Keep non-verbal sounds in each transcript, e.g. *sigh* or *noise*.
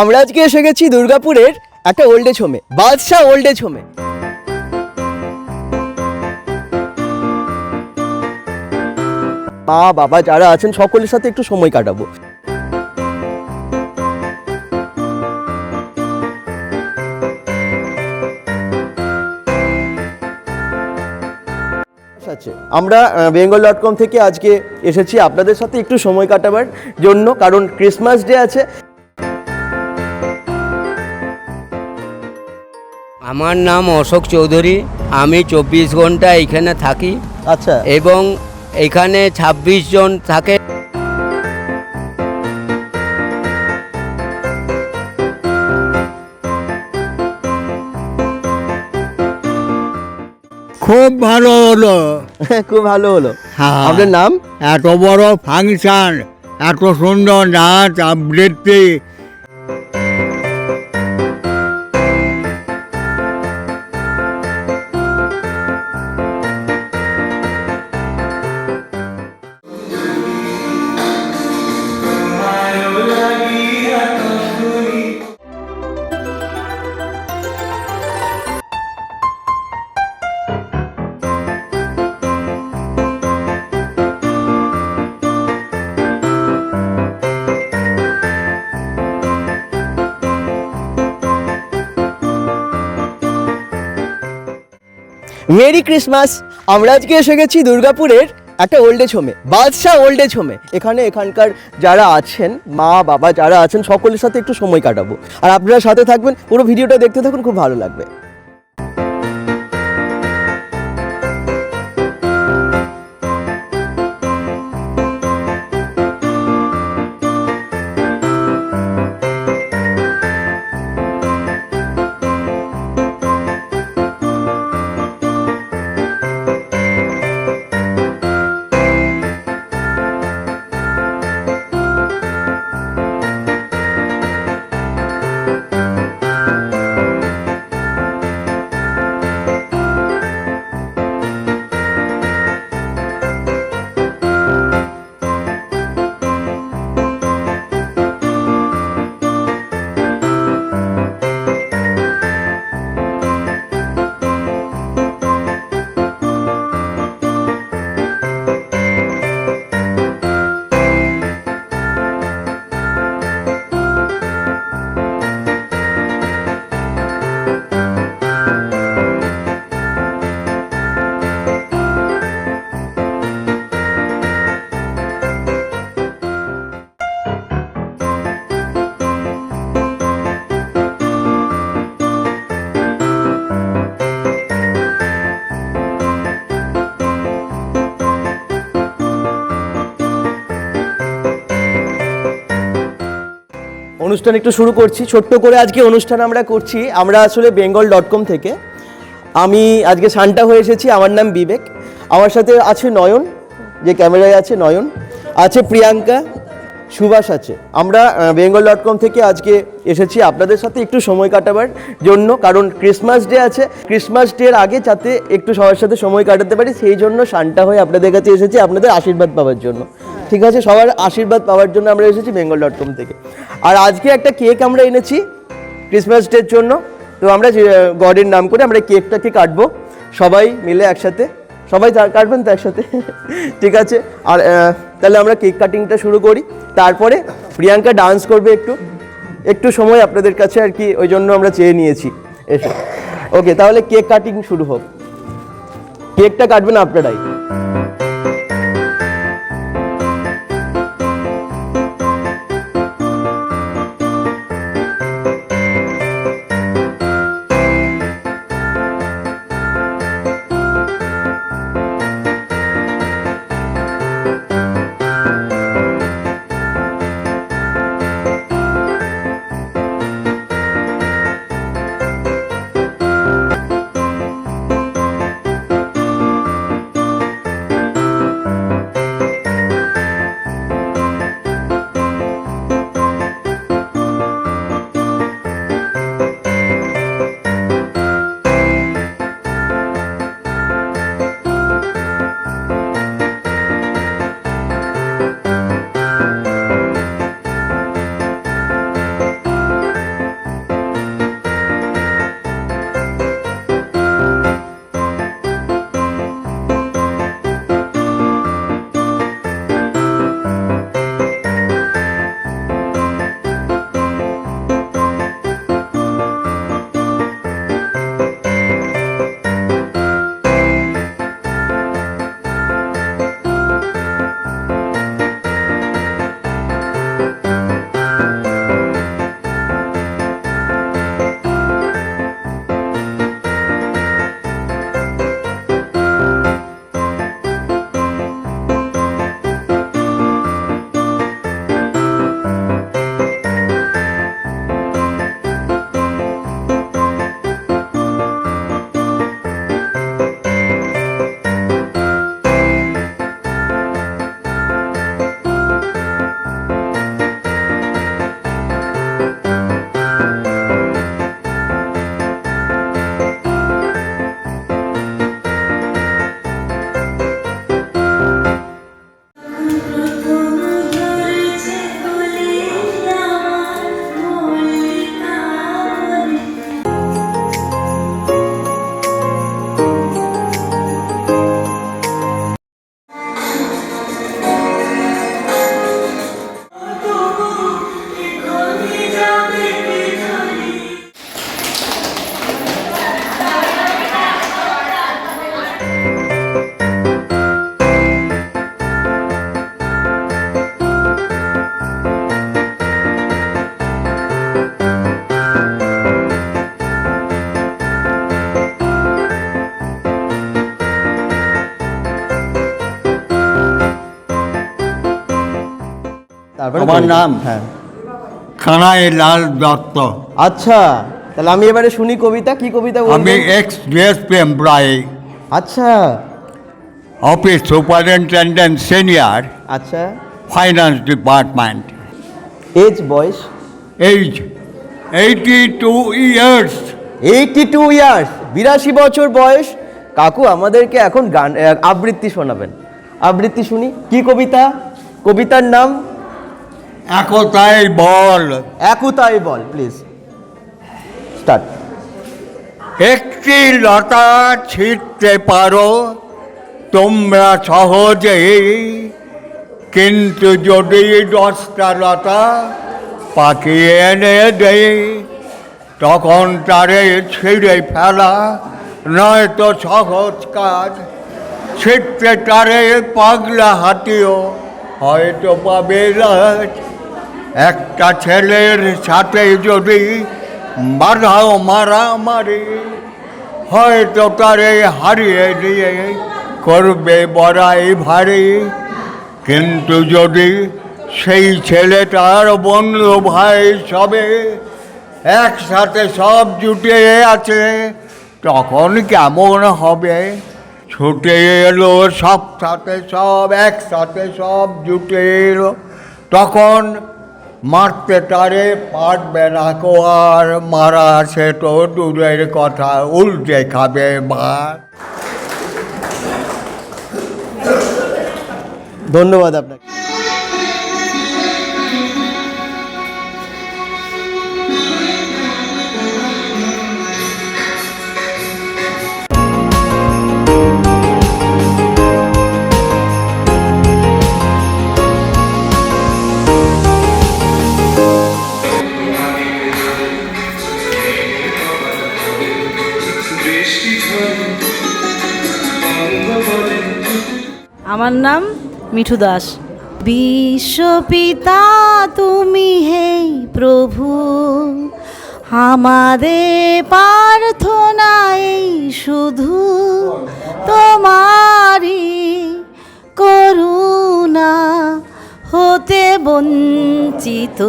আমরা আজকে এসে গেছি দুর্গাপুরের একটা ওল্ড এজ হোমে বাদশাহ ওল্ড এজ হোমে মা, বাবা যারা আছেন, সকলের সাথে একটু সময় কাটাবো। আমরা বেঙ্গল ডট কম থেকে আজকে এসেছি। আপনাদের সাথে একটু সময় কাটাবার জন্য, কারণ ক্রিসমাস ডে আছে। আমার নাম অশোক চৌধুরী। আমি চব্বিশ ঘণ্টা এখানে থাকি আচ্ছা। এবং এখানে ২৬ জন থাকে। খুব ভালো হলো। *laughs* খুব ভালো হলো। হ্যাঁ। আপনার নাম? এত বড় ফাংশন এত সুন্দর নাচ আবৃত্তি মেরি ক্রিসমাস। আমরা আজকে এসে গেছি দুর্গাপুরের একটা ওল্ড এজ হোমে বাদশাহ ওল্ড এজ হোমে এখানে এখানকার যারা আছেন, মা, বাবা যারা আছেন, সকলের সাথে একটু সময় কাটাবো। আর আপনারা সাথে থাকবেন, পুরো ভিডিওটা দেখতে থাকুন, খুব ভালো লাগবে। অনুষ্ঠান একটু শুরু করছি। ছোট্ট করে আজকে অনুষ্ঠান আমরা করছি। আমরা আসলে বেঙ্গল ডট কম থেকে। আমি আজকে সান্টা হয়ে এসেছি, আমার নাম বিবেক। আমার সাথে আছে নয়ন, যে ক্যামেরায় আছে নয়ন। আছে প্রিয়াঙ্কা, সুভাষ আছে। আমরা বেঙ্গল ডট কম থেকে আজকে এসেছি আপনাদের সাথে একটু সময় কাটাবার জন্য, কারণ ক্রিসমাস ডে আছে। ক্রিসমাস ডের আগে যাতে একটু সবার সাথে সময় কাটাতে পারি, সেই জন্য সান্টা হয়ে আপনাদের কাছে এসেছি, আপনাদের আশীর্বাদ পাওয়ার জন্য। ঠিক আছে, সবার আশীর্বাদ পাওয়ার জন্য আমরা এসেছি বেঙ্গল ডট কম থেকে। আর আজকে একটা কেক আমরা এনেছি ক্রিসমাস ডের জন্য। তো আমরা গডের নাম করে আমরা কেকটাকে কাটবো। সবাই মিলে একসাথে, সবাই কাটবেন তো একসাথে, *laughs* ঠিক আছে? আর তাহলে আমরা কেক কাটিংটা শুরু করি। তারপরে প্রিয়াঙ্কা ডান্স করবে একটু। একটু সময় আপনাদের কাছে আর কি, ওই জন্য আমরা চেয়ে নিয়েছি। এসে। ওকে, তাহলে কেক কাটিং শুরু হোক। কেকটা কাটবেন আপনারাই। তারপরে আমার নাম? হ্যাঁ। কানাই লাল দত্ত। আচ্ছা তাহলে আমি এবারে শুনি কবিতা কি কবিতা আমি বলবেন এক্স ডিএসপি এমপ্লয়ি আচ্ছা। অফিস সুপারিনটেন্ডেন্ট সিনিয়র আচ্ছা। ফাইন্যান্স ডিপার্টমেন্ট এজ বয়স? Age eighty two years eighty two years বিরাশি বছর বয়স। কাকু আমাদেরকে এখন গান আবৃত্তি শোনাবেন। আবৃত্তি শুনি। কি কবিতা? কবিতার নাম? একতাই বল। একুতাই বল প্লিজ স্টার্ট একটি লতা ছিঁড়তে পারো তোমরা সহজেই। কিন্তু যদি দশটা লতা পাকিয়ে এনে দেই তখন তারে ছিঁড়ে ফেলা নয়তো সহজ কাজ। ছিটতে তারে পাগলা হাতিও হয়তো পাবে একটা ছেলের সাথে যদি বাধাও মারামারি, হয়তো তারে হারিয়ে দিয়ে করবে বড়াই ভারী। কিন্তু যদি সেই ছেলেটার বন্ধু ভাই সবে একসাথে সব জুটে আছে, তখন কেমন হবে? ছুটে এলো সব সাথে সব, একসাথে সব জুটে এলো। তখন মারতে তারে পারবে না কো আর, মারা সে তো দূরের কথা, উল্টে খাবে মার। ধন্যবাদ আপনাকে। আমার নাম মিঠু দাস। বিশ্বপিতা তুমি হে প্রভু আমাদের প্রার্থনাই শুধু তোমারই করুণা, হতে বঞ্চিত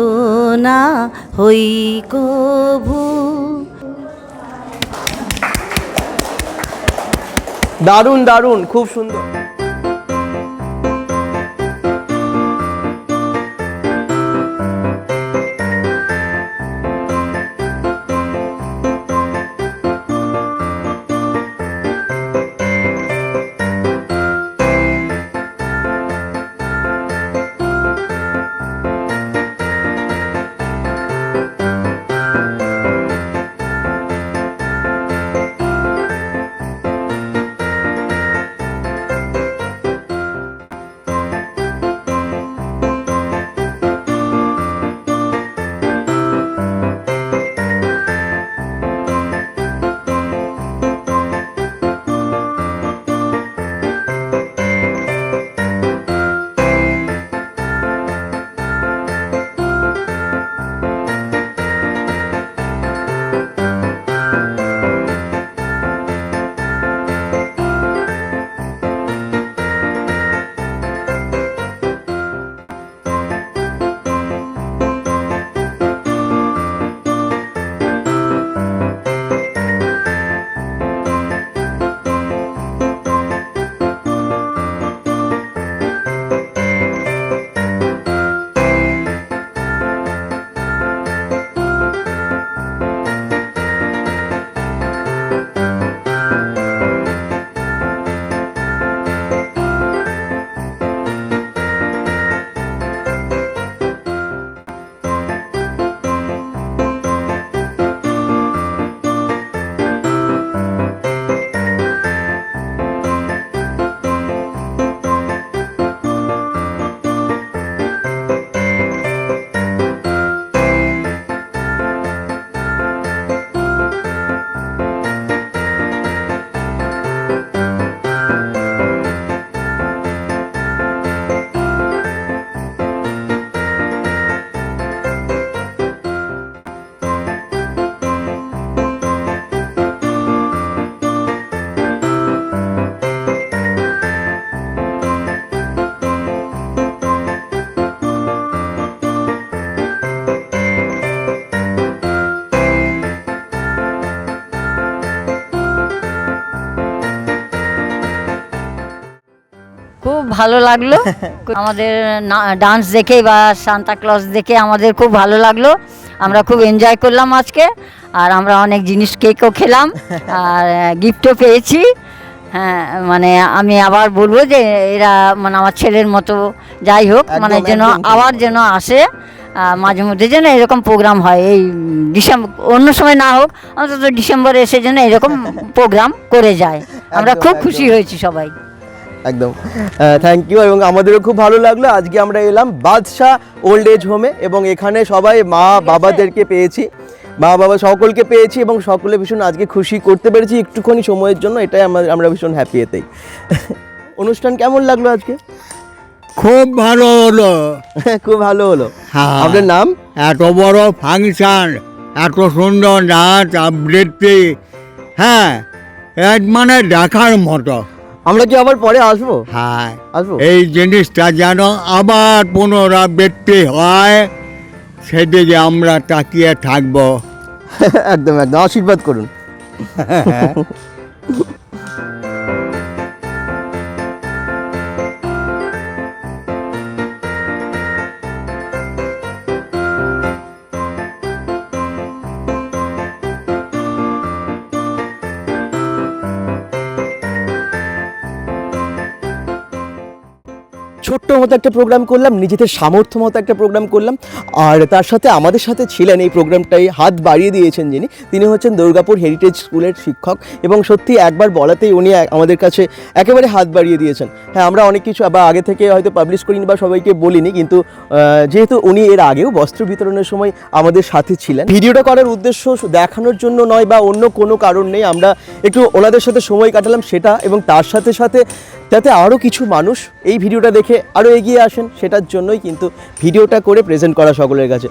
না হই কভু। দারুণ দারুণ, খুব সুন্দর। ভালো লাগল। আমাদের ডান্স দেখে বা সান্তা ক্লজ দেখে আমাদের খুব ভালো লাগল। আমরা খুব এনজয় করলাম আজকে। আর আমরা অনেক জিনিস কেকও খেলাম। আর গিফটও পেয়েছি। হ্যাঁ মানে আমি আবার বলব যে এরা মানে আমার ছেলের মতো যাই হোক মানে যেন আবার যেন আসে। মাঝে মধ্যে যেন এরকম প্রোগ্রাম হয়। এই ডিসেম্বর অন্য সময় না হোক অন্তত ডিসেম্বরে এসে যেন এরকম *laughs* প্রোগ্রাম করে যায়। আমরা খুব খুশি হয়েছি সবাই। একদম। থ্যাংক ইউ এবং আমাদেরও খুব ভালো লাগল। আজকে আমরা এলাম বাদশাহ ওল্ড এজ হোমে এবং এখানে সবাই মা বাবাদেরকে পেয়েছি। মা বাবা সকলকে পেয়েছি এবং সকলে ভীষণ আজকে খুশি করতে পেরেছি একটুখানি সময়ের জন্য এটাই আমরা আমরা ভীষণ হ্যাপি এতেই *laughs* অনুষ্ঠান কেমন লাগল আজকে? খুব ভালো হলো। *laughs* খুব ভালো হলো। হ্যাঁ। আপনার নাম? এত বড় ফাংশন এত সুন্দর নাচ আবৃত্তি হ্যাঁ এর মানে দেখার মতো। আমরা কি আবার পরে আসব? হ্যাঁ। আসব? এই জিনিসটা যেন আবার পুনরাবৃত্তি হয় সেদিকে আমরা তাকিয়ে থাকব। *laughs* একদম একদম। আশীর্বাদ করুন। *laughs* ছোট্ট মতো একটা প্রোগ্রাম করলাম, নিজেদের সামর্থ্য মতো একটা প্রোগ্রাম করলাম, আর তার সাথে আমাদের সাথে ছিলেন এই প্রোগ্রামটাই হাত বাড়িয়ে দিয়েছেন যিনি। তিনি হচ্ছেন দুর্গাপুর হেরিটেজ স্কুলের শিক্ষক এবং সত্যি একবার বলাতেই উনি আমাদের কাছে একেবারে হাত বাড়িয়ে দিয়েছেন। হ্যাঁ আমরা অনেক কিছু বা আগে থেকে হয়তো পাবলিশ করিনি বা সবাইকে বলিনি, কিন্তু যেহেতু উনি এর আগেও বস্ত্র বিতরণের সময় আমাদের সাথে ছিলেন। ভিডিওটা করার উদ্দেশ্য দেখানোর জন্য নয় বা অন্য কোনো কারণ নেই। আমরা একটু ওনাদের সাথে সময় কাটালাম সেটা এবং তার সাথে সাথে যাতে আরও কিছু মানুষ এই ভিডিওটা দেখে আরও এগিয়ে আসেন, সেটার জন্যই কিন্তু ভিডিওটা করে প্রেজেন্ট করা সকলের কাছে।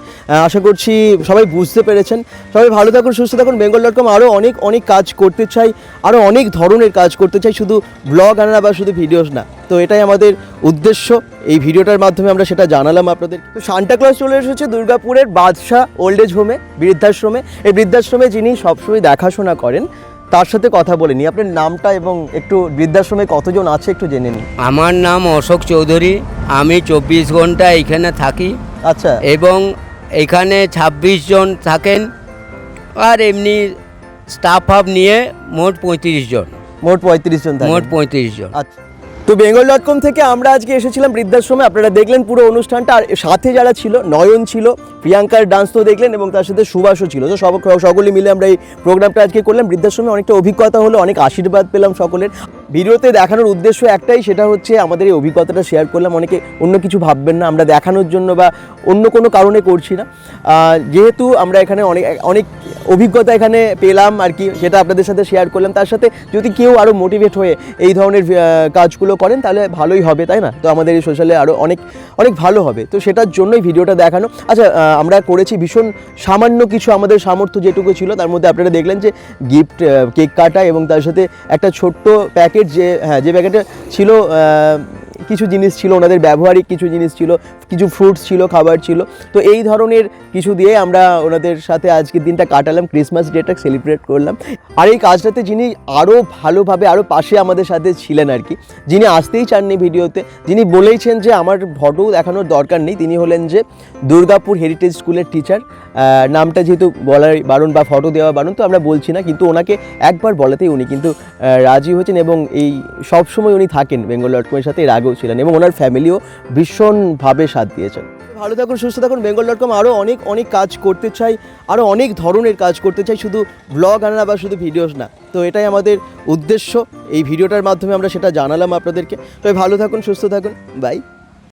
আশা করছি সবাই বুঝতে পেরেছেন। সবাই ভালো থাকুন, সুস্থ থাকুন। বেঙ্গল ডট কম আরও অনেক অনেক কাজ করতে চাই আরও অনেক ধরনের কাজ করতে চাই, শুধু ব্লগ আনা বা শুধু ভিডিওস না। তো এটাই আমাদের উদ্দেশ্য। এই ভিডিওটার মাধ্যমে আমরা সেটা জানালাম আপনাদের। তো সান্টা ক্লাস চলে এসেছে দুর্গাপুরের বাদশাহ ওল্ড এজ হোমে বৃদ্ধাশ্রমে। এই বৃদ্ধাশ্রমে যিনি সবসময় দেখাশোনা করেন তার সাথে কথা বলে নিই আপনার নামটা এবং একটু বৃদ্ধাশ্রমে কতজন আছে একটু জেনে নিন। আমার নাম অশোক চৌধুরী। আমি চব্বিশ ঘণ্টা এখানে থাকি। আচ্ছা। এবং এখানে ২৬ জন থাকেন আর এমনি স্টাফ হাব নিয়ে মোট পঁয়ত্রিশ জন। মোট পঁয়ত্রিশ জন মোট পঁয়ত্রিশ জন। আচ্ছা। তো বেঙ্গল ডট কম থেকে আমরা আজকে এসেছিলাম বৃদ্ধাশ্রমে। আপনারা দেখলেন পুরো অনুষ্ঠানটা। আর সাথে যারা ছিল নয়ন ছিল প্রিয়াঙ্কার ডান্স তো দেখলেন এবং তার সাথে সুভাষও ছিল। তো সব সকলে মিলে আমরা এই প্রোগ্রামটা আজকে করলাম। বৃদ্ধাশ্রমে অনেকটা অভিজ্ঞতা হলো, অনেক আশীর্বাদ পেলাম সকলের। ভিডিওতে দেখানোর উদ্দেশ্য একটাই, সেটা হচ্ছে আমাদের এই অভিজ্ঞতাটা শেয়ার করলাম। অনেকে অন্য কিছু ভাববেন না, আমরা দেখানোর জন্য বা অন্য কোনো কারণে করছি না। যেহেতু আমরা এখানে অনেক অনেক অভিজ্ঞতা এখানে পেলাম আর কি, সেটা আপনাদের সাথে শেয়ার করলাম। তার সাথে যদি কেউ আরও মোটিভেট হয়ে এই ধরনের কাজগুলো করেন, তাহলে ভালোই হবে, তাই না? তো আমাদের এই সোশ্যালে আরও অনেক অনেক ভালো হবে। তো সেটার জন্যই ভিডিওটা দেখানো। আচ্ছা আমরা করেছি ভীষণ সামান্য কিছু আমাদের সামর্থ্য যেটুকু ছিল, তার মধ্যে আপনারা দেখলেন যে গিফট কেক কাটা এবং তার সাথে একটা ছোট্ট প্যাকেট যে হ্যাঁ যে প্যাকেটে ছিল কিছু জিনিস ছিল, ওনাদের ব্যবহারিক কিছু জিনিস ছিল, কিছু ফ্রুটস ছিল, খাবার ছিল। তো এই ধরনের কিছু দিয়ে আমরা ওনাদের সাথে আজকের দিনটা কাটালাম ক্রিসমাস ডেটা সেলিব্রেট করলাম। আর এই কাজটাতে যিনি আরও ভালোভাবে আরও পাশে আমাদের সাথে ছিলেন আর কি, যিনি আসতেই চাননি ভিডিওতে, যিনি বলেইছেন যে আমার ফটো দেখানোর দরকার নেই, তিনি হলেন যে দুর্গাপুর হেরিটেজ স্কুলের টিচার নামটা যেহেতু বলার বারণ বা ফটো দেওয়া বারণ, তো আমরা বলছি না, কিন্তু ওনাকে একবার বলাতেই উনি কিন্তু রাজি হয়েছেন এবং এই সবসময় উনি থাকেন বেঙ্গল ডট কমের সাথে এর আগেও ছিলেন এবং ওনার ফ্যামিলিও ভীষণভাবে সাথ দিয়েছেন। ভালো থাকুন, সুস্থ থাকুন, বেঙ্গল ডট কম আরও অনেক অনেক কাজ করতে চাই, আরও অনেক ধরনের কাজ করতে চাই, শুধু ব্লগ আনা বা শুধু ভিডিওস না। তো এটাই আমাদের উদ্দেশ্য, এই ভিডিওটার মাধ্যমে আমরা সেটা জানালাম আপনাদেরকে। তবে ভালো থাকুন, সুস্থ থাকুন, বাই।